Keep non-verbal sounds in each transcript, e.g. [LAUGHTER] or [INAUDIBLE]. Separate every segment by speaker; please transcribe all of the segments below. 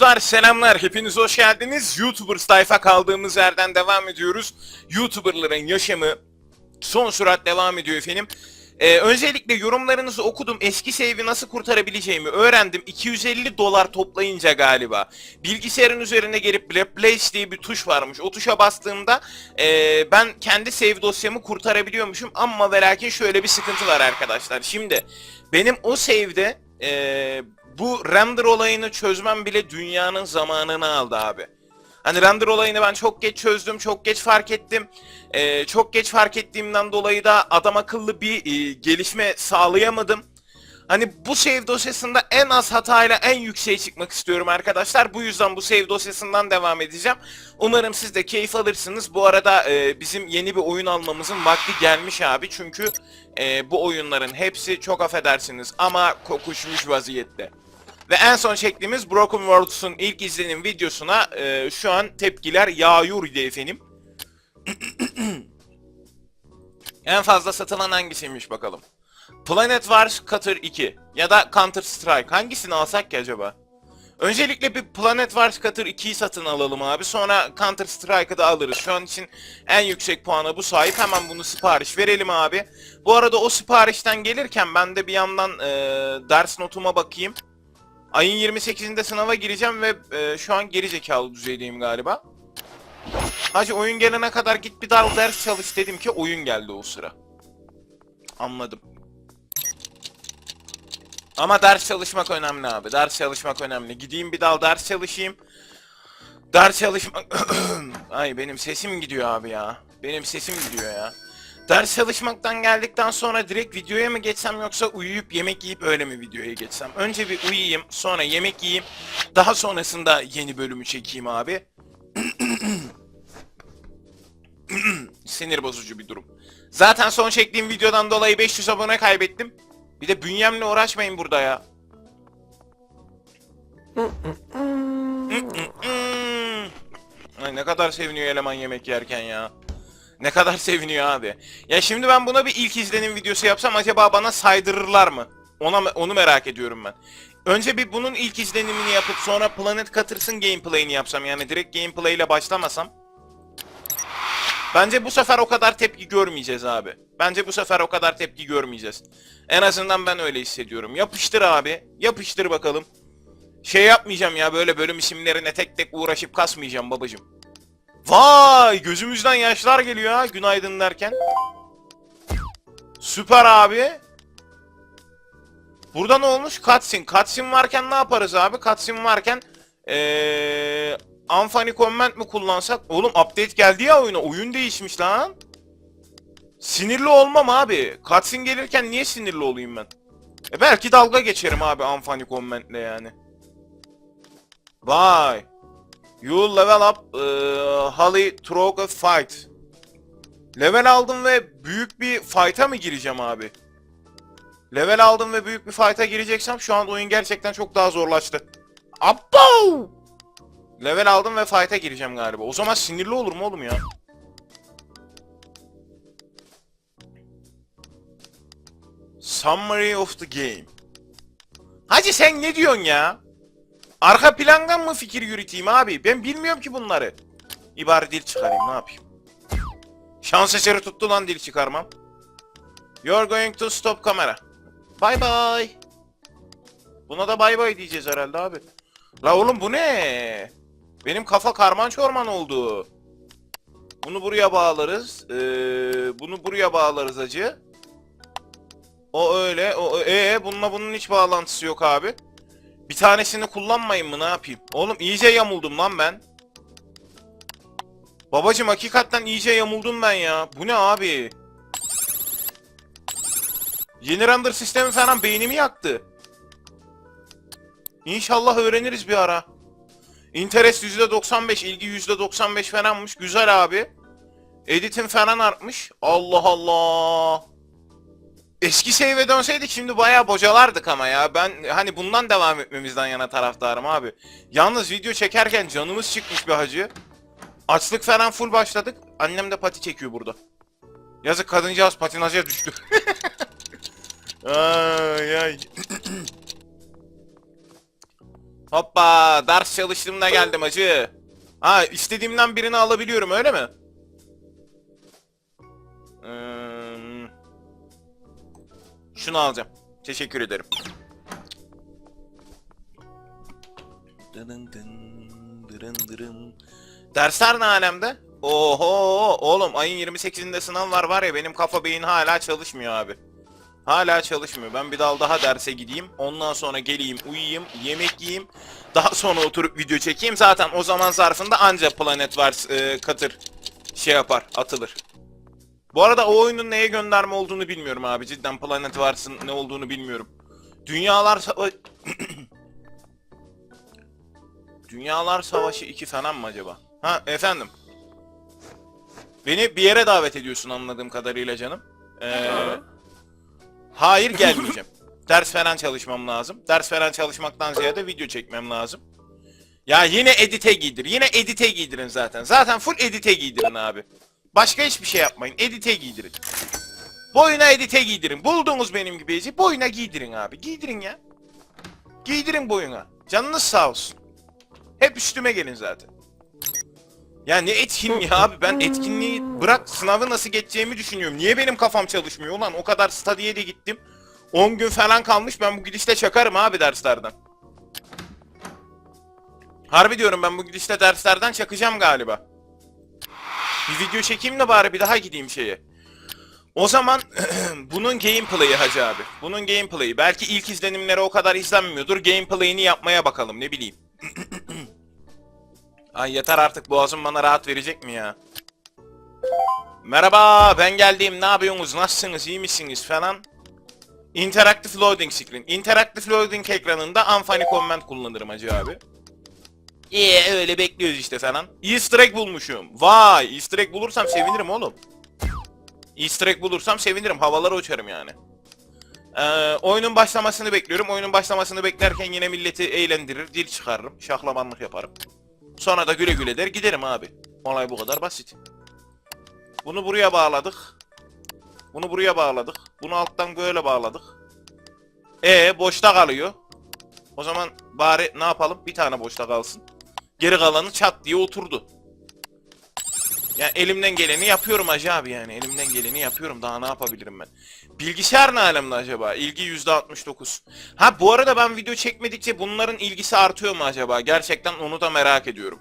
Speaker 1: Dostlar selamlar, hepiniz hoş geldiniz. YouTuber sayfa kaldığımız yerden devam ediyoruz. YouTuberların yaşamı son sürat devam ediyor efendim. Ee, öncelikle yorumlarınızı okudum. Eski save'i nasıl kurtarabileceğimi öğrendim. 250 dolar toplayınca galiba. Bilgisayarın üzerine gelip Replace diye bir tuş varmış. O tuşa bastığımda ee, ben kendi save dosyamı kurtarabiliyormuşum. Ama ve lakin şöyle bir sıkıntı var arkadaşlar. Şimdi benim o save'de ee, bu render olayını çözmem bile dünyanın zamanını aldı abi. Hani render olayını ben çok geç çözdüm, çok geç fark ettim. Ee, çok geç fark ettiğimden dolayı da adam akıllı bir e, gelişme sağlayamadım. Hani bu save dosyasında en az hatayla en yükseğe çıkmak istiyorum arkadaşlar. Bu yüzden bu save dosyasından devam edeceğim. Umarım siz de keyif alırsınız. Bu arada e, bizim yeni bir oyun almamızın vakti gelmiş abi. Çünkü e, bu oyunların hepsi çok affedersiniz ama kokuşmuş vaziyette. Ve en son çektiğimiz Broken Worlds'un ilk izlenim videosuna e, şu an tepkiler yağıyor idi efendim. [CLEARS THROAT] en fazla satılan hangisiymiş bakalım. Planet Wars Cutter 2 ya da Counter Strike hangisini alsak ki acaba? Öncelikle bir Planet Wars Cutter 2'yi satın alalım abi. Sonra Counter Strike'ı da alırız. Şu an için en yüksek puana bu sahip. Hemen bunu sipariş verelim abi. Bu arada o siparişten gelirken ben de bir yandan e, ders notuma bakayım. Ayın 28'inde sınava gireceğim ve e, şu an geri zekalı düzeydeyim galiba. Hacı oyun gelene kadar git bir dal ders çalış dedim ki oyun geldi o sıra. Anladım. Ama ders çalışmak önemli abi. Ders çalışmak önemli. Gideyim bir dal ders çalışayım. Ders çalışmak... [COUGHS] Ay benim sesim gidiyor abi ya. Benim sesim gidiyor ya. Ders çalışmaktan geldikten sonra direkt videoya mı geçsem yoksa uyuyup yemek yiyip öyle mi videoya geçsem? Önce bir uyuyayım, sonra yemek yiyeyim. Daha sonrasında yeni bölümü çekeyim abi. [CLEARS THROAT] Sinir bozucu bir durum. Zaten son çektiğim videodan dolayı 500 abone kaybettim. Bir de bünyemle uğraşmayın burada ya. [LAUGHS] Ay ne kadar seviniyor eleman yemek yerken ya. Ne kadar [LAUGHS] seviniyor abi. Ya şimdi ben buna bir ilk izlenim videosu yapsam acaba bana saydırırlar mı? Ona onu merak ediyorum ben. Önce bir bunun ilk izlenimini yapıp sonra Planet Cutters'ın gameplay'ini yapsam yani direkt gameplay ile başlamasam. Bence bu sefer o kadar tepki görmeyeceğiz abi. Bence bu sefer o kadar tepki görmeyeceğiz. En azından ben öyle hissediyorum. Yapıştır abi. Yapıştır bakalım. Şey yapmayacağım ya böyle bölüm isimlerine tek tek uğraşıp kasmayacağım babacım. Vay gözümüzden yaşlar geliyor ha günaydın derken. Süper abi. Burada ne olmuş? Cutscene. Cutscene varken ne yaparız abi? Cutscene varken eee Unfunny comment mi kullansak? Oğlum update geldi ya oyuna. Oyun değişmiş lan. Sinirli olmam abi. Cutscene gelirken niye sinirli olayım ben? E belki dalga geçerim abi unfunny comment'le yani. Vay. You level up uh, Holly a fight. Level aldım ve büyük bir fight'a mı gireceğim abi? Level aldım ve büyük bir fight'a gireceksem şu an oyun gerçekten çok daha zorlaştı. Abbo! Level aldım ve fight'a gireceğim galiba. O zaman sinirli olurum oğlum ya. Summary of the game. Hacı sen ne diyorsun ya? Arka plandan mı fikir yürüteyim abi? Ben bilmiyorum ki bunları. İbari dil çıkarayım ne yapayım? Şans eseri tuttu lan dil çıkarmam. You're going to stop kamera. Bye bye. Buna da bye bye diyeceğiz herhalde abi. La oğlum bu ne? Benim kafa karman çorman oldu. Bunu buraya bağlarız. Ee, bunu buraya bağlarız acı. O öyle. O ee bununla bunun hiç bağlantısı yok abi. Bir tanesini kullanmayın mı ne yapayım? Oğlum iyice yamuldum lan ben. Babacım hakikaten iyice yamuldum ben ya. Bu ne abi? Yeni render sistemi falan beynimi yaktı. İnşallah öğreniriz bir ara. Interest %95, ilgi %95 falanmış. Güzel abi. Editin falan artmış. Allah Allah. Eski save'e dönseydik şimdi bayağı bocalardık ama ya. Ben hani bundan devam etmemizden yana taraftarım abi. Yalnız video çekerken canımız çıkmış bir hacı. Açlık falan full başladık. Annem de pati çekiyor burada. Yazık kadıncağız patinaja düştü. [LAUGHS] ay ay. [CLEARS THROAT] Hoppa ders çalıştığımda geldim hacı. Ha istediğimden birini alabiliyorum öyle mi? Hmm. Şunu alacağım. Teşekkür ederim. Dırın dın, dırın dırın. Dersler ne alemde? Oho oğlum ayın 28'inde sınav var var ya benim kafa beyin hala çalışmıyor abi. Hala çalışmıyor. Ben bir dal daha derse gideyim. Ondan sonra geleyim, uyuyayım, yemek yiyeyim. Daha sonra oturup video çekeyim. Zaten o zaman zarfında anca Planet Wars e, katır şey yapar, atılır. Bu arada o oyunun neye gönderme olduğunu bilmiyorum abi. Cidden Planet Wars'ın ne olduğunu bilmiyorum. Dünyalar [COUGHS] Dünyalar Savaşı 2 falan mı acaba? Ha efendim. Beni bir yere davet ediyorsun anladığım kadarıyla canım. Ee, hayır gelmeyeceğim. [LAUGHS] Ders falan çalışmam lazım. Ders falan çalışmaktan ziyade video çekmem lazım. Ya yine edite giydir. Yine edite giydirin zaten. Zaten full edite giydirin abi. Başka hiçbir şey yapmayın. Edite giydirin. Boyuna edite giydirin. Buldunuz benim gibi eci. Boyuna giydirin abi. Giydirin ya. Giydirin boyuna. Canınız sağ olsun. Hep üstüme gelin zaten. Ya ne etkinliği abi ben etkinliği bırak sınavı nasıl geçeceğimi düşünüyorum. Niye benim kafam çalışmıyor ulan o kadar stadyeye de gittim. 10 gün falan kalmış ben bu gidişte çakarım abi derslerden. Harbi diyorum ben bu gidişte derslerden çakacağım galiba. Bir video çekeyim de bari bir daha gideyim şeye. O zaman [CLEARS THROAT] bunun gameplay'i hacı abi. Bunun gameplay'i. Belki ilk izlenimleri o kadar izlenmiyordur. Gameplay'ini yapmaya bakalım ne bileyim. [CLEARS THROAT] Ay yeter artık boğazım bana rahat verecek mi ya? Merhaba ben geldim ne yapıyorsunuz nasılsınız iyi misiniz falan. Interactive Loading Screen. Interactive Loading ekranında unfunny comment kullanırım hacı abi. İyi öyle bekliyoruz işte falan. Easter egg bulmuşum. Vay Easter egg bulursam sevinirim oğlum. Easter egg bulursam sevinirim. Havalara uçarım yani. Ee, oyunun başlamasını bekliyorum. Oyunun başlamasını beklerken yine milleti eğlendirir, dil çıkarırım, şahlamanlık yaparım. Sonra da güle güle der giderim abi. Olay bu kadar basit. Bunu buraya bağladık. Bunu buraya bağladık. Bunu alttan böyle bağladık. E boşta kalıyor. O zaman bari ne yapalım? Bir tane boşta kalsın. Geri kalanı çat diye oturdu. Yani elimden geleni yapıyorum hacı abi yani. Elimden geleni yapıyorum. Daha ne yapabilirim ben? Bilgisayar ne alemde acaba? İlgi %69. Ha bu arada ben video çekmedikçe bunların ilgisi artıyor mu acaba? Gerçekten onu da merak ediyorum.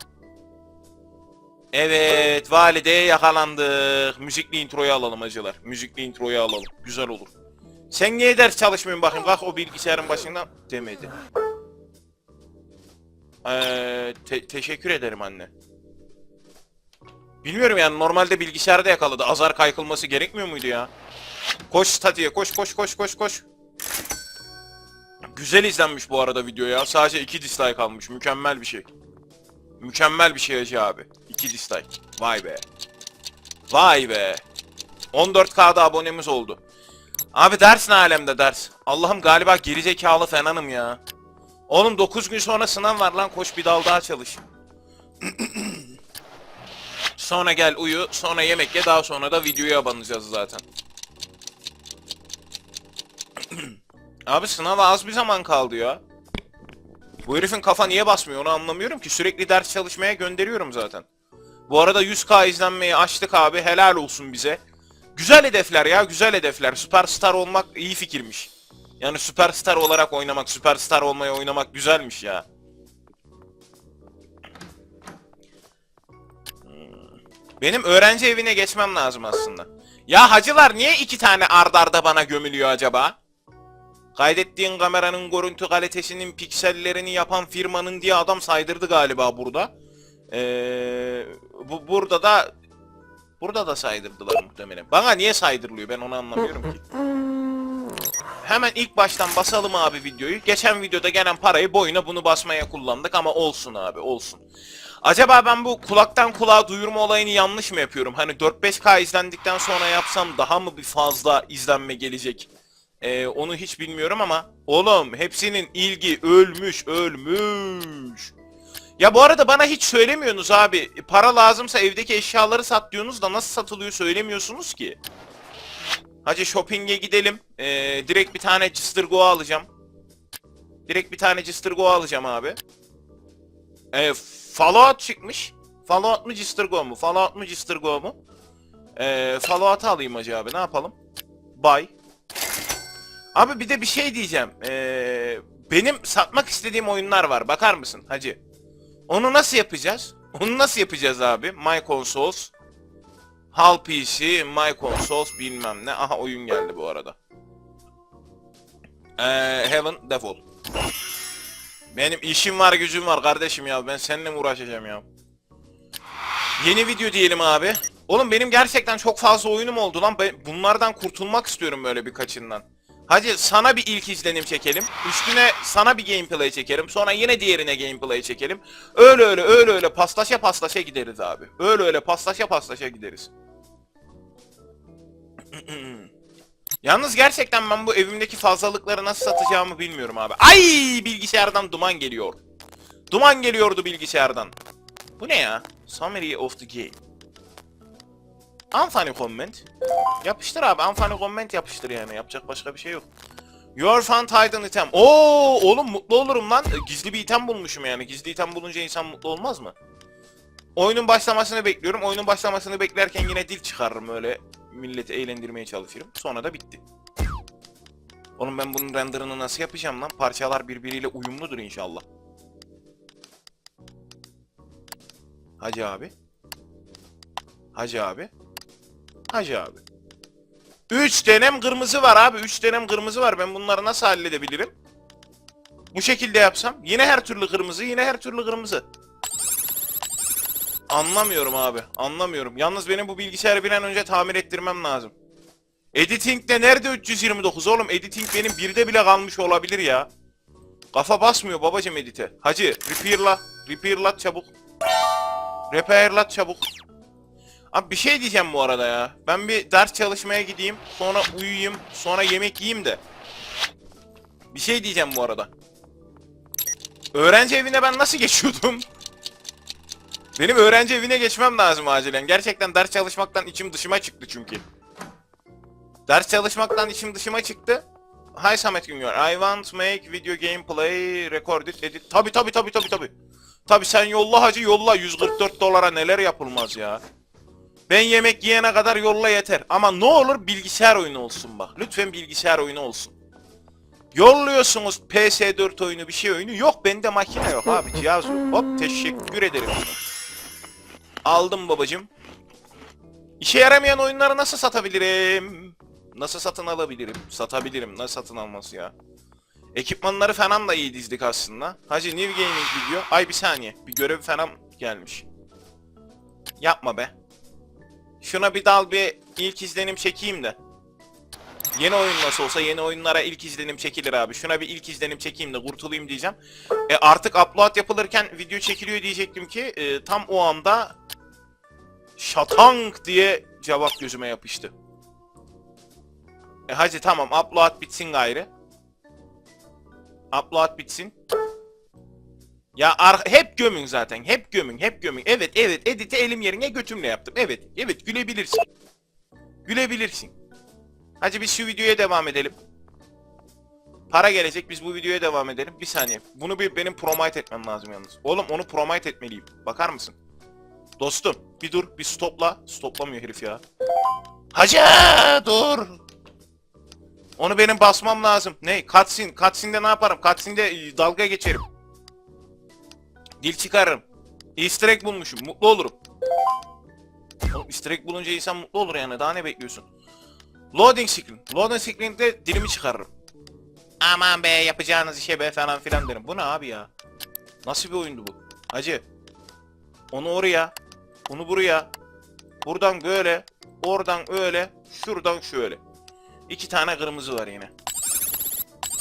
Speaker 1: Evet, valideye yakalandık. Müzikli introyu alalım acılar. Müzikli introyu alalım. Güzel olur. Sen niye ders çalışmıyorsun bakayım? Kalk o bilgisayarın başından demedi. Ee, te- teşekkür ederim anne. Bilmiyorum yani normalde bilgisayarda yakaladı. Azar kaykılması gerekmiyor muydu ya? Koş statiye koş koş koş koş koş. Güzel izlenmiş bu arada video ya. Sadece 2 dislike almış. Mükemmel bir şey. Mükemmel bir şey Hacı abi. 2 dislike. Vay be. Vay be. 14K'da abonemiz oldu. Abi ders ne alemde ders? Allah'ım galiba gerizekalı falanım ya. Oğlum 9 gün sonra sınav var lan koş bir dal daha çalış. [CLEARS THROAT] sonra gel uyu, sonra yemek ye, daha sonra da videoya abanacağız zaten. [CLEARS THROAT] Abi sınava az bir zaman kaldı ya. Bu herifin kafa niye basmıyor onu anlamıyorum ki. Sürekli ders çalışmaya gönderiyorum zaten. Bu arada 100k izlenmeyi açtık abi. Helal olsun bize. Güzel hedefler ya güzel hedefler. Süperstar olmak iyi fikirmiş. Yani süperstar olarak oynamak, süperstar olmaya oynamak güzelmiş ya. Hmm. Benim öğrenci evine geçmem lazım aslında. Ya hacılar niye iki tane ard arda bana gömülüyor acaba? Kaydettiğin kameranın görüntü kalitesinin piksellerini yapan firmanın diye adam saydırdı galiba burada. Ee, bu burada da burada da saydırdılar muhtemelen. Bana niye saydırılıyor ben onu anlamıyorum ki. [CLEARS THROAT] Hemen ilk baştan basalım abi videoyu. Geçen videoda gelen parayı boyuna bunu basmaya kullandık ama olsun abi olsun. Acaba ben bu kulaktan kulağa duyurma olayını yanlış mı yapıyorum? Hani 4-5K izlendikten sonra yapsam daha mı bir fazla izlenme gelecek? Ee, onu hiç bilmiyorum ama oğlum hepsinin ilgi ölmüş ölmüş. Ya bu arada bana hiç söylemiyorsunuz abi. Para lazımsa evdeki eşyaları sat diyorsunuz da nasıl satılıyor söylemiyorsunuz ki. Hacı shopping'e gidelim. Ee, direkt bir tane cıstırgo alacağım. Direkt bir tane cıstırgo alacağım abi. E, Fallout çıkmış. Fallout mu Cistergo mu? Fallout mu Cistergo mu? E, Fallout'u alayım hacı abi ne yapalım? Buy. Abi bir de bir şey diyeceğim. E, benim satmak istediğim oyunlar var. Bakar mısın hacı? Onu nasıl yapacağız? Onu nasıl yapacağız abi? My Consoles. Hal PC, My Consoles bilmem ne. Aha oyun geldi bu arada. Ee, Heaven Devil. Benim işim var gücüm var kardeşim ya. Ben seninle mi uğraşacağım ya? Yeni video diyelim abi. Oğlum benim gerçekten çok fazla oyunum oldu lan. Ben bunlardan kurtulmak istiyorum böyle birkaçından. Hadi sana bir ilk izlenim çekelim. Üstüne sana bir gameplay çekelim. Sonra yine diğerine gameplay çekelim. Öyle öyle öyle öyle paslaşa paslaşa gideriz abi. Öyle öyle paslaşa paslaşa gideriz. [CLEARS THROAT] Yalnız gerçekten ben bu evimdeki fazlalıkları nasıl satacağımı bilmiyorum abi. Ay bilgisayardan duman geliyor. Duman geliyordu bilgisayardan. Bu ne ya? Summary of the game. Unfunny comment. Yapıştır abi. Unfunny comment yapıştır yani. Yapacak başka bir şey yok. Your fun hidden item. Oo oğlum mutlu olurum lan. E, Gizli bir item bulmuşum yani. Gizli item bulunca insan mutlu olmaz mı? Oyunun başlamasını bekliyorum. Oyunun başlamasını beklerken yine dil çıkarırım öyle. Milleti eğlendirmeye çalışırım. Sonra da bitti. Oğlum ben bunun renderını nasıl yapacağım lan? Parçalar birbiriyle uyumludur inşallah. Hacı abi. Hacı abi. Hacı abi. 3 denem kırmızı var abi. 3 denem kırmızı var. Ben bunları nasıl halledebilirim? Bu şekilde yapsam. Yine her türlü kırmızı. Yine her türlü kırmızı. Anlamıyorum abi. Anlamıyorum. Yalnız benim bu bilgisayarı bir an önce tamir ettirmem lazım. Editing'de nerede 329 oğlum? Editing benim birde bile kalmış olabilir ya. Kafa basmıyor babacım edite. Hacı repair'la. Repair'lat çabuk. Repair'lat çabuk. Abi bir şey diyeceğim bu arada ya. Ben bir ders çalışmaya gideyim. Sonra uyuyayım. Sonra yemek yiyeyim de. Bir şey diyeceğim bu arada. Öğrenci evine ben nasıl geçiyordum? Benim öğrenci evine geçmem lazım acilen. Gerçekten ders çalışmaktan içim dışıma çıktı çünkü. Ders çalışmaktan içim dışıma çıktı. Hi Samet Güngör. I want make video gameplay record it edit. Tabi tabi tabi tabi tabi. Tabi sen yolla hacı yolla 144 dolara neler yapılmaz ya. Ben yemek yiyene kadar yolla yeter. Ama ne olur bilgisayar oyunu olsun bak. Lütfen bilgisayar oyunu olsun. Yolluyorsunuz PS4 oyunu bir şey oyunu. Yok bende makine yok abi cihaz yok. Hop teşekkür ederim. Aldım babacım. İşe yaramayan oyunları nasıl satabilirim? Nasıl satın alabilirim? Satabilirim. Nasıl satın alması ya? Ekipmanları falan da iyi dizdik aslında. Hacı New Gaming video. Ay bir saniye. Bir görev falan gelmiş. Yapma be. Şuna bir dal bir ilk izlenim çekeyim de. Yeni oyun nasıl olsa yeni oyunlara ilk izlenim çekilir abi. Şuna bir ilk izlenim çekeyim de kurtulayım diyeceğim. E artık upload yapılırken video çekiliyor diyecektim ki e, tam o anda şatank diye cevap gözüme yapıştı. E hacı tamam upload bitsin gayrı. Upload bitsin. Ya hep gömün zaten. Hep gömün, hep gömün. Evet, evet. Edit'i elim yerine götümle yaptım. Evet, evet. Gülebilirsin. Gülebilirsin. Hadi biz şu videoya devam edelim. Para gelecek. Biz bu videoya devam edelim. Bir saniye. Bunu bir benim promite etmem lazım yalnız. Oğlum onu promite etmeliyim. Bakar mısın? Dostum bir dur bir stopla. Stoplamıyor herif ya. Hacı dur. Onu benim basmam lazım. Ne? Cutscene. Cutscene'de ne yaparım? Cutscene'de e, dalga geçerim. Dil çıkarırım. Easter egg bulmuşum. Mutlu olurum. Oğlum easter egg bulunca insan mutlu olur yani. Daha ne bekliyorsun? Loading screen. Loading screen'de dilimi çıkarırım. Aman be yapacağınız işe be falan filan derim. Bu ne abi ya? Nasıl bir oyundu bu? Hacı. Onu oraya. Onu buraya. Buradan böyle. Oradan öyle. Şuradan şöyle. İki tane kırmızı var yine.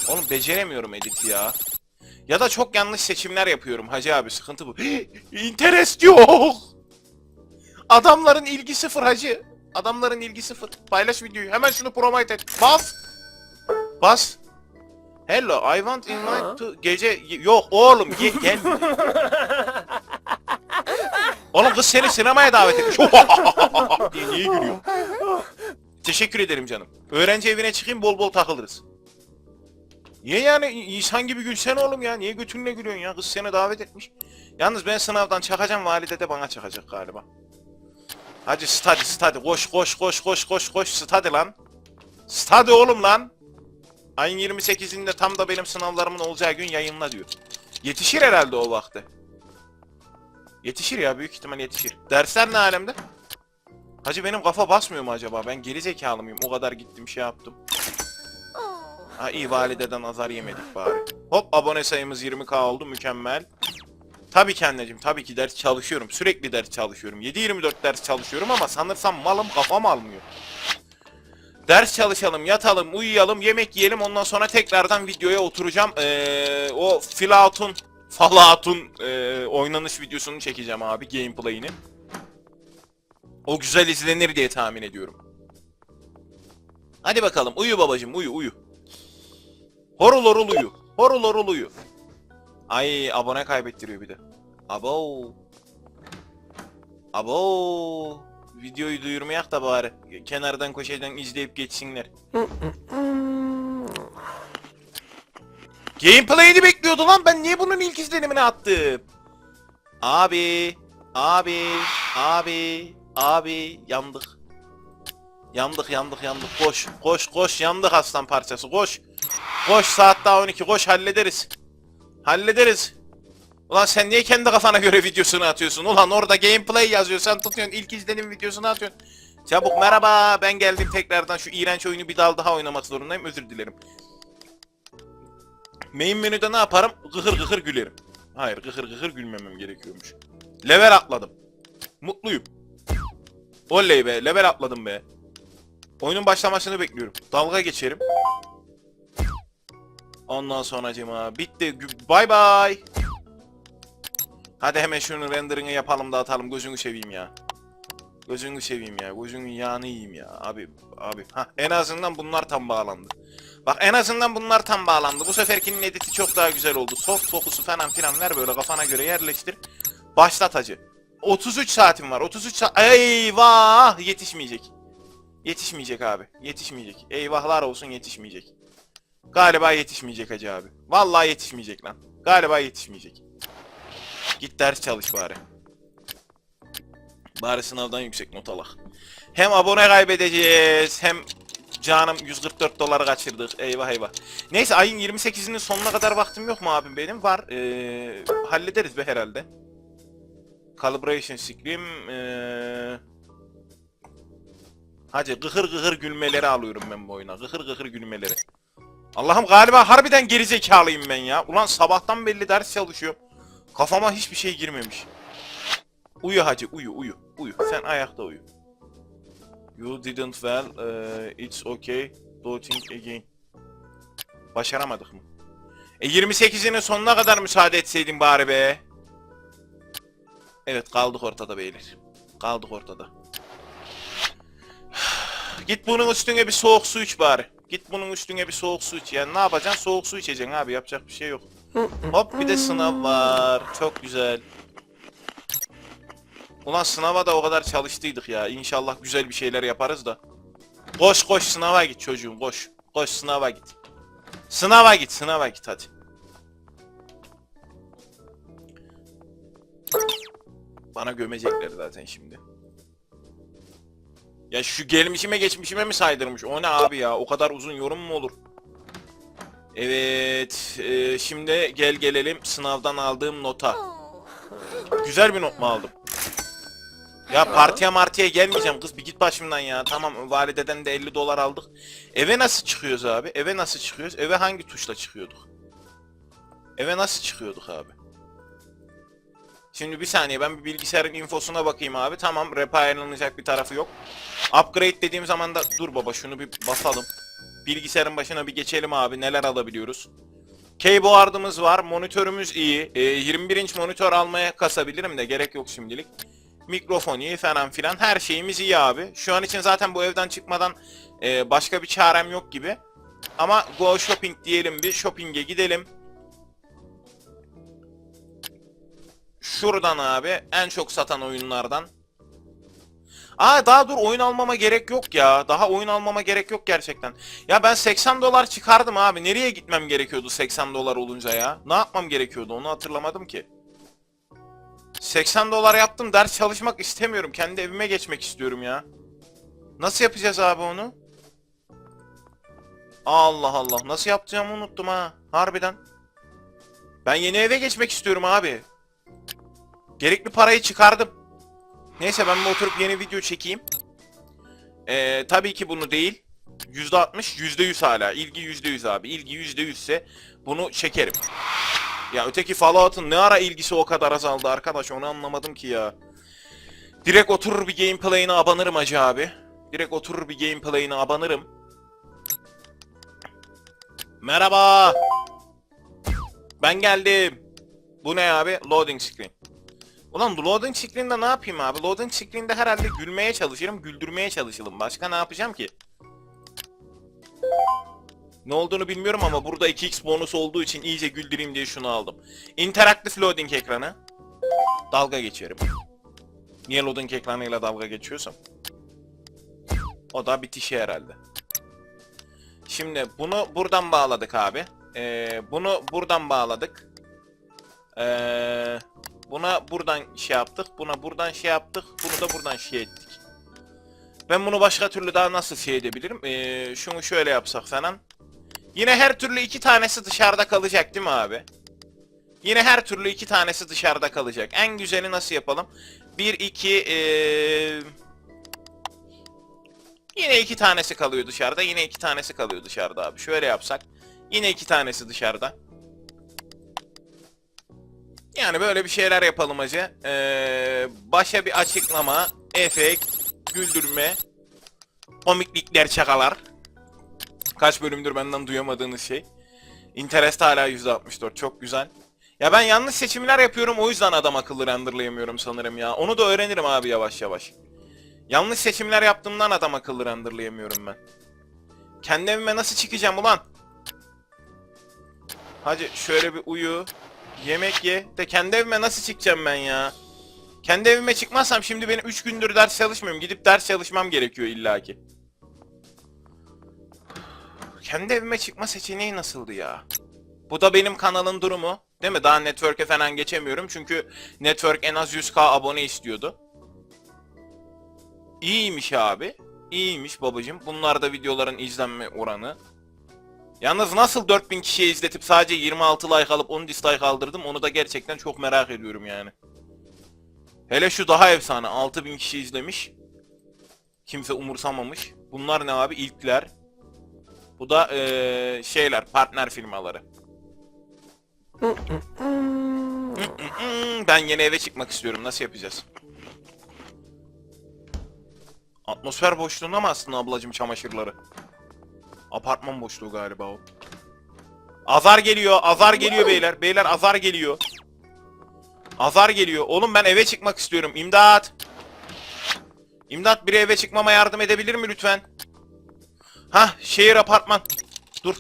Speaker 1: Oğlum beceremiyorum editi ya. Ya da çok yanlış seçimler yapıyorum hacı abi sıkıntı bu. [GASPS] Interest yok. Adamların ilgi sıfır hacı. Adamların ilgi sıfır. Paylaş videoyu. Hemen şunu promote et. Bas. Bas. Hello, I want invite to... Gece... Yok oğlum ge gel. [LAUGHS] oğlum kız seni sinemaya davet etmiş. [LAUGHS] diye niye gülüyor? Teşekkür ederim canım. Öğrenci evine çıkayım bol bol takılırız. Niye yani insan gibi gülsene oğlum ya? Niye götünle gülüyorsun ya? Kız seni davet etmiş. Yalnız ben sınavdan çakacağım valide de bana çakacak galiba. Hadi study study koş koş koş koş koş koş study lan. Study oğlum lan. Ayın 28'inde tam da benim sınavlarımın olacağı gün yayınla diyor. Yetişir herhalde o vakte. Yetişir ya büyük ihtimal yetişir. Dersler ne alemde? Hacı benim kafa basmıyor mu acaba? Ben geri zekalı mıyım? O kadar gittim şey yaptım. Ha iyi valideden azar yemedik bari. Hop abone sayımız 20k oldu mükemmel. Tabii ki anneciğim tabii ki ders çalışıyorum. Sürekli ders çalışıyorum. 7-24 ders çalışıyorum ama sanırsam malım kafam almıyor. Ders çalışalım, yatalım, uyuyalım, yemek yiyelim ondan sonra tekrardan videoya oturacağım. Ee, o Filaut'un, Fallout'un ee, oynanış videosunu çekeceğim abi gameplay'ini. O güzel izlenir diye tahmin ediyorum. Hadi bakalım uyu babacım uyu uyu. Horul horul uyu. Horul horul uyu. Ay abone kaybettiriyor bir de. Abo. Abo. Videoyu duyurmayak da bari. Kenardan köşeden izleyip geçsinler. Gameplay'ini bekliyordu lan ben niye bunun ilk izlenimini attım? Abi, abi, abi, abi yandık. Yandık yandık yandık koş koş koş yandık aslan parçası koş. Koş saat daha 12 koş hallederiz. Hallederiz. Ulan sen niye kendi kafana göre videosunu atıyorsun? Ulan orada gameplay yazıyor sen tutuyorsun ilk izlenim videosunu atıyorsun. Çabuk merhaba ben geldim tekrardan şu iğrenç oyunu bir dal daha oynamak zorundayım özür dilerim. Main menüde ne yaparım? Gıhır gıhır gülerim. Hayır gıhır gıhır gülmemem gerekiyormuş. Level atladım. Mutluyum. Oley be level atladım be. Oyunun başlamasını bekliyorum. Dalga geçerim. Ondan sonra bitti. Gü- Bye bye. Hadi hemen şunun rendering'i yapalım da atalım. Gözünü seveyim ya. Gözünü seveyim ya. Gözünün yağını yiyeyim ya. Abi abi. Ha en azından bunlar tam bağlandı. Bak en azından bunlar tam bağlandı. Bu seferkinin editi çok daha güzel oldu. Soft fokusu falan filan ver böyle kafana göre yerleştir. Başlat hacı. 33 saatim var. 33 saat. Eyvah! Yetişmeyecek. Yetişmeyecek abi. Yetişmeyecek. Eyvahlar olsun yetişmeyecek. Galiba yetişmeyecek hacı abi. Vallahi yetişmeyecek lan. Galiba yetişmeyecek. Git ders çalış bari. Bari sınavdan yüksek not alak. Hem abone kaybedeceğiz hem canım 144 dolar kaçırdık. Eyvah eyvah. Neyse ayın 28'inin sonuna kadar vaktim yok mu abim benim? Var. Ee, hallederiz be herhalde. Calibration screen. Ee... Hacı gıhır gıhır gülmeleri alıyorum ben bu oyuna. Gıhır gıhır gülmeleri. Allah'ım galiba harbiden gerizekalıyım ben ya. Ulan sabahtan belli ders çalışıyorum. Kafama hiçbir şey girmemiş. Uyu hacı uyu uyu uyu. Sen ayakta uyu. You didn't well. uh, it's okay. Do think again. Başaramadık mı? E 28'inin sonuna kadar müsaade etseydin bari be. Evet kaldık ortada beyler. Kaldık ortada. [SIGHS] Git bunun üstüne bir soğuk su iç bari. Git bunun üstüne bir soğuk su iç. Yani ne yapacaksın? Soğuk su içeceksin abi. Yapacak bir şey yok. Hop bir de sınav var. Çok güzel. Ulan sınava da o kadar çalıştıydık ya. İnşallah güzel bir şeyler yaparız da. Koş koş sınava git çocuğum koş. Koş sınava git. Sınava git sınava git hadi. Bana gömecekler zaten şimdi. Ya şu gelmişime geçmişime mi saydırmış? O ne abi ya? O kadar uzun yorum mu olur? Evet. e, şimdi gel gelelim sınavdan aldığım nota. Güzel bir not mu aldım? Ya partiye martiye gelmeyeceğim kız bir git başımdan ya. Tamam valideden de 50 dolar aldık. Eve nasıl çıkıyoruz abi? Eve nasıl çıkıyoruz? Eve hangi tuşla çıkıyorduk? Eve nasıl çıkıyorduk abi? Şimdi bir saniye ben bir bilgisayarın infosuna bakayım abi. Tamam repairlanacak bir tarafı yok. Upgrade dediğim zaman da dur baba şunu bir basalım. Bilgisayarın başına bir geçelim abi neler alabiliyoruz. Keyboard'ımız var. Monitörümüz iyi. Ee, 21 inç monitör almaya kasabilirim de gerek yok şimdilik. Mikrofon iyi falan filan. Her şeyimiz iyi abi. Şu an için zaten bu evden çıkmadan e, başka bir çarem yok gibi. Ama go shopping diyelim bir. Shopping'e gidelim. Şuradan abi en çok satan oyunlardan. Aa daha dur oyun almama gerek yok ya. Daha oyun almama gerek yok gerçekten. Ya ben 80 dolar çıkardım abi. Nereye gitmem gerekiyordu 80 dolar olunca ya? Ne yapmam gerekiyordu onu hatırlamadım ki. 80 dolar yaptım ders çalışmak istemiyorum. Kendi evime geçmek istiyorum ya. Nasıl yapacağız abi onu? Allah Allah. Nasıl yapacağımı unuttum ha. Harbiden. Ben yeni eve geçmek istiyorum abi. Gerekli parayı çıkardım. Neyse ben bir oturup yeni video çekeyim. Ee, tabii ki bunu değil. %60, %100 hala. İlgi %100 abi. İlgi %100 ise bunu çekerim. Ya öteki Fallout'un ne ara ilgisi o kadar azaldı arkadaş onu anlamadım ki ya. Direkt oturur bir gameplay'ine abanırım hacı abi. Direkt oturur bir gameplay'ine abanırım. Merhaba. Ben geldim. Bu ne abi? Loading screen. Ulan loading screen'de ne yapayım abi? Loading screen'de herhalde gülmeye çalışırım, güldürmeye çalışırım. Başka ne yapacağım ki? Ne olduğunu bilmiyorum ama burada 2x bonus olduğu için iyice güldüreyim diye şunu aldım. Interaktif loading ekranı. Dalga geçerim. Niye loading ekranıyla dalga geçiyorsam? O da bitişi herhalde. Şimdi bunu buradan bağladık abi. Ee, bunu buradan bağladık. Ee, buna buradan şey yaptık. Buna buradan şey yaptık. Bunu da buradan şey ettik. Ben bunu başka türlü daha nasıl şey edebilirim? Ee, şunu şöyle yapsak falan. Yine her türlü iki tanesi dışarıda kalacak değil mi abi? Yine her türlü iki tanesi dışarıda kalacak. En güzeli nasıl yapalım? Bir, iki, ee... Yine iki tanesi kalıyor dışarıda. Yine iki tanesi kalıyor dışarıda abi. Şöyle yapsak. Yine iki tanesi dışarıda. Yani böyle bir şeyler yapalım hacı. Ee, başa bir açıklama, efekt, güldürme, komiklikler, şakalar. Kaç bölümdür benden duyamadığınız şey. Interest hala %64. Çok güzel. Ya ben yanlış seçimler yapıyorum o yüzden adam akıllı renderlayamıyorum sanırım ya. Onu da öğrenirim abi yavaş yavaş. Yanlış seçimler yaptığımdan adam akıllı renderlayamıyorum ben. Kendi evime nasıl çıkacağım ulan? Hadi şöyle bir uyu. Yemek ye. De kendi evime nasıl çıkacağım ben ya? Kendi evime çıkmazsam şimdi benim 3 gündür ders çalışmıyorum. Gidip ders çalışmam gerekiyor illaki. Kendi evime çıkma seçeneği nasıldı ya? Bu da benim kanalın durumu. Değil mi? Daha network'e falan geçemiyorum. Çünkü network en az 100k abone istiyordu. İyiymiş abi. İyiymiş babacım. Bunlar da videoların izlenme oranı. Yalnız nasıl 4000 kişiye izletip sadece 26 like alıp 10 dislike aldırdım onu da gerçekten çok merak ediyorum yani. Hele şu daha efsane 6000 kişi izlemiş. Kimse umursamamış. Bunlar ne abi? İlkler. Bu da eee, şeyler partner firmaları. ben yeni eve çıkmak istiyorum. Nasıl yapacağız? Atmosfer boşluğunda mı aslında ablacım çamaşırları? Apartman boşluğu galiba o. Azar geliyor, azar geliyor beyler. Beyler azar geliyor. Azar geliyor. Oğlum ben eve çıkmak istiyorum. İmdat. İmdat biri eve çıkmama yardım edebilir mi lütfen? Hah şehir apartman. Dur.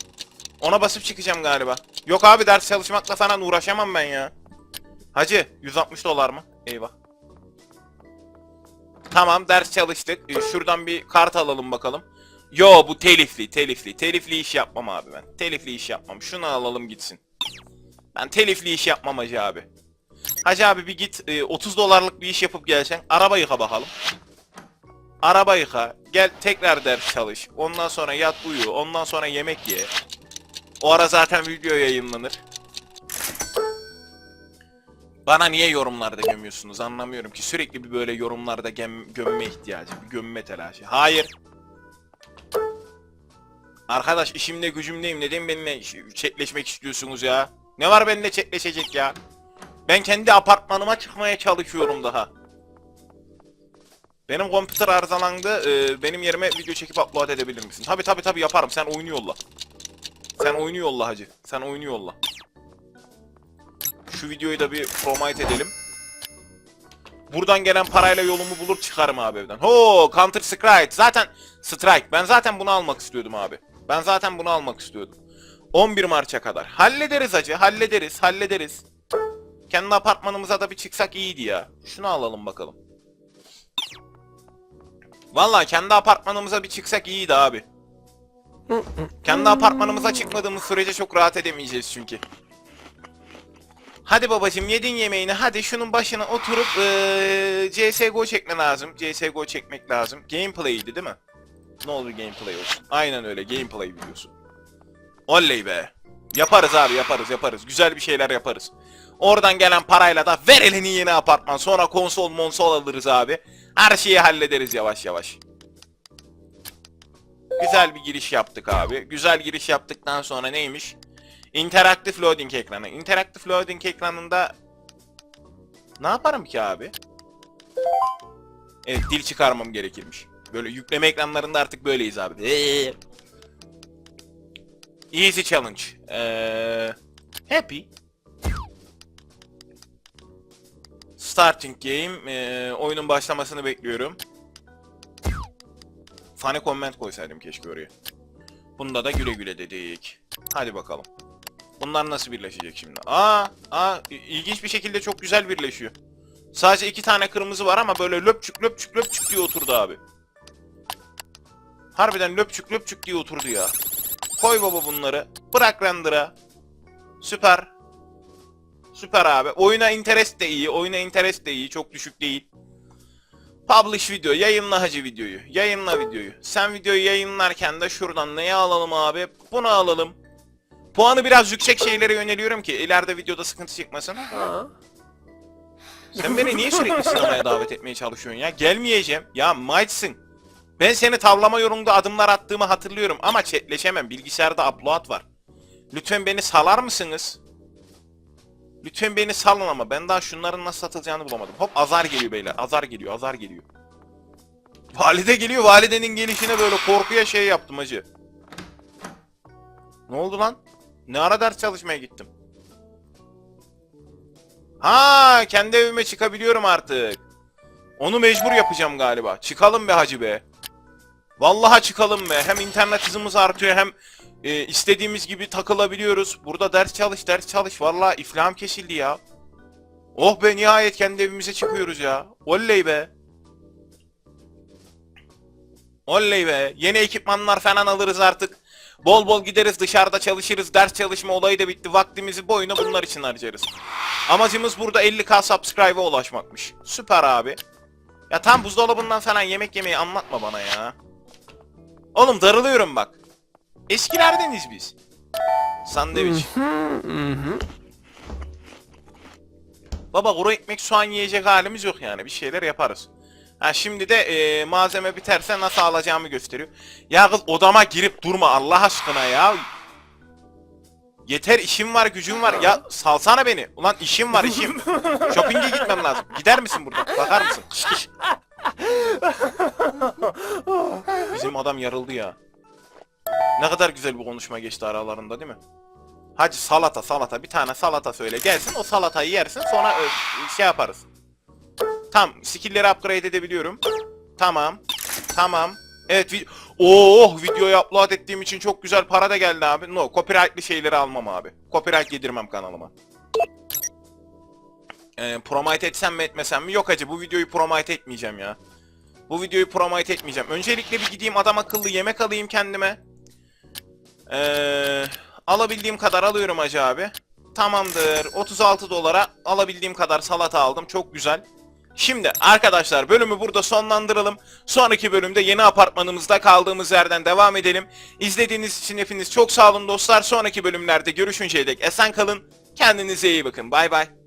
Speaker 1: Ona basıp çıkacağım galiba. Yok abi ders çalışmakla falan uğraşamam ben ya. Hacı 160 dolar mı? Eyvah. Tamam ders çalıştık. Ee, Şuradan bir kart alalım bakalım. Yo bu telifli telifli. Telifli iş yapmam abi ben. Telifli iş yapmam. Şunu alalım gitsin. Ben telifli iş yapmam hacı abi. Hacı abi bir git e, 30 dolarlık bir iş yapıp geleceksin. Araba yıka bakalım. Araba yıka. Gel tekrar ders çalış. Ondan sonra yat uyu. Ondan sonra yemek ye. O ara zaten video yayınlanır. Bana niye yorumlarda gömüyorsunuz anlamıyorum ki. Sürekli bir böyle yorumlarda gem gömme ihtiyacı. Bir gömme telaşı. Hayır. Arkadaş işimde gücümdeyim. Neden benimle çetleşmek istiyorsunuz ya? Ne var benimle çetleşecek ya? Ben kendi apartmanıma çıkmaya çalışıyorum daha. Benim kompüter arızalandı. Ee, benim yerime video çekip upload edebilir misin? Tabi tabi tabi yaparım. Sen oyunu yolla. Sen oyunu yolla hacı. Sen oyunu yolla. Şu videoyu da bir promote edelim. Buradan gelen parayla yolumu bulur çıkarım abi evden. Ho Counter Strike. Zaten Strike. Ben zaten bunu almak istiyordum abi. Ben zaten bunu almak istiyordum. 11 Mart'a kadar. Hallederiz hacı. Hallederiz. Hallederiz. Kendi apartmanımıza da bir çıksak iyiydi ya. Şunu alalım bakalım. Vallahi kendi apartmanımıza bir çıksak iyiydi abi. Kendi apartmanımıza çıkmadığımız sürece çok rahat edemeyeceğiz çünkü. Hadi babacım yedin yemeğini hadi şunun başına oturup eee CSGO çekmen lazım. CSGO çekmek lazım. Gameplay'ydi değil mi? Ne olur gameplay olsun. Aynen öyle gameplay videosu. Oley be. Yaparız abi yaparız yaparız. Güzel bir şeyler yaparız. Oradan gelen parayla da ver elini yeni apartman. Sonra konsol monsol alırız abi. Her şeyi hallederiz yavaş yavaş. Güzel bir giriş yaptık abi. Güzel giriş yaptıktan sonra neymiş? Interaktif loading ekranı. Interaktif loading ekranında ne yaparım ki abi? Evet dil çıkarmam gerekirmiş. Böyle yükleme ekranlarında artık böyleyiz abi. Easy challenge. Ee, happy. Starting game. Ee, oyunun başlamasını bekliyorum. Funny comment koysaydım keşke oraya. Bunda da güle güle dedik. Hadi bakalım. Bunlar nasıl birleşecek şimdi? Aa, aa ilginç bir şekilde çok güzel birleşiyor. Sadece iki tane kırmızı var ama böyle löpçük löpçük löpçük diye oturdu abi. Harbiden löpçük löpçük diye oturdu ya. Koy baba bunları. Bırak render'a. Süper. Süper abi. Oyuna interest de iyi. Oyuna interest de iyi. Çok düşük değil. Publish video. Yayınla hacı videoyu. Yayınla videoyu. Sen videoyu yayınlarken de şuradan neyi alalım abi? Bunu alalım. Puanı biraz yüksek şeylere yöneliyorum ki ileride videoda sıkıntı çıkmasın. Sen beni niye sürekli sinemaya davet etmeye çalışıyorsun ya? Gelmeyeceğim. Ya Might'sın. Ben seni tavlama yolunda adımlar attığımı hatırlıyorum ama chatleşemem. Bilgisayarda upload var. Lütfen beni salar mısınız? Lütfen beni salın ama ben daha şunların nasıl satılacağını bulamadım. Hop azar geliyor beyler. Azar geliyor, azar geliyor. Valide geliyor. Validenin gelişine böyle korkuya şey yaptım hacı. Ne oldu lan? Ne ara ders çalışmaya gittim? Ha, kendi evime çıkabiliyorum artık. Onu mecbur yapacağım galiba. Çıkalım be hacı be. Vallahi çıkalım be. Hem internet hızımız artıyor hem e, istediğimiz gibi takılabiliyoruz. Burada ders çalış, ders çalış. Vallahi iflahım kesildi ya. Oh be nihayet kendi evimize çıkıyoruz ya. Oley be. Oley be. Yeni ekipmanlar falan alırız artık. Bol bol gideriz dışarıda çalışırız. Ders çalışma olayı da bitti. Vaktimizi boyuna bunlar için harcarız. Amacımız burada 50k subscribe'a ulaşmakmış. Süper abi. Ya tam buzdolabından falan yemek yemeyi anlatma bana ya. Oğlum darılıyorum bak. Eskilerdeniz biz. Sandviç. Baba kuru ekmek soğan yiyecek halimiz yok yani. Bir şeyler yaparız. Ha şimdi de e, malzeme biterse nasıl alacağımı gösteriyor. Ya kız odama girip durma Allah aşkına ya. Yeter işim var gücüm var. Ya salsana beni. Ulan işim var işim. [LAUGHS] Shopping'e gitmem lazım. Gider misin buradan? Bakar mısın? Kış kış. [LAUGHS] Bizim adam yarıldı ya. Ne kadar güzel bir konuşma geçti aralarında değil mi? Hacı salata salata bir tane salata söyle gelsin o salatayı yersin sonra şey yaparız. Tam skill'leri upgrade edebiliyorum. Tamam. Tamam. Evet vi Oh videoyu upload ettiğim için çok güzel para da geldi abi. No copyright'lı şeyleri almam abi. Copyright yedirmem kanalıma. Ee, promote etsem mi etmesem mi? Yok hacı bu videoyu promote etmeyeceğim ya. Bu videoyu promote etmeyeceğim. Öncelikle bir gideyim adam akıllı yemek alayım kendime. Ee, alabildiğim kadar alıyorum hacı abi. Tamamdır. 36 dolara alabildiğim kadar salata aldım. Çok güzel. Şimdi arkadaşlar bölümü burada sonlandıralım. Sonraki bölümde yeni apartmanımızda kaldığımız yerden devam edelim. İzlediğiniz için hepiniz çok sağ olun dostlar. Sonraki bölümlerde görüşünceye dek esen kalın. Kendinize iyi bakın. Bay bay.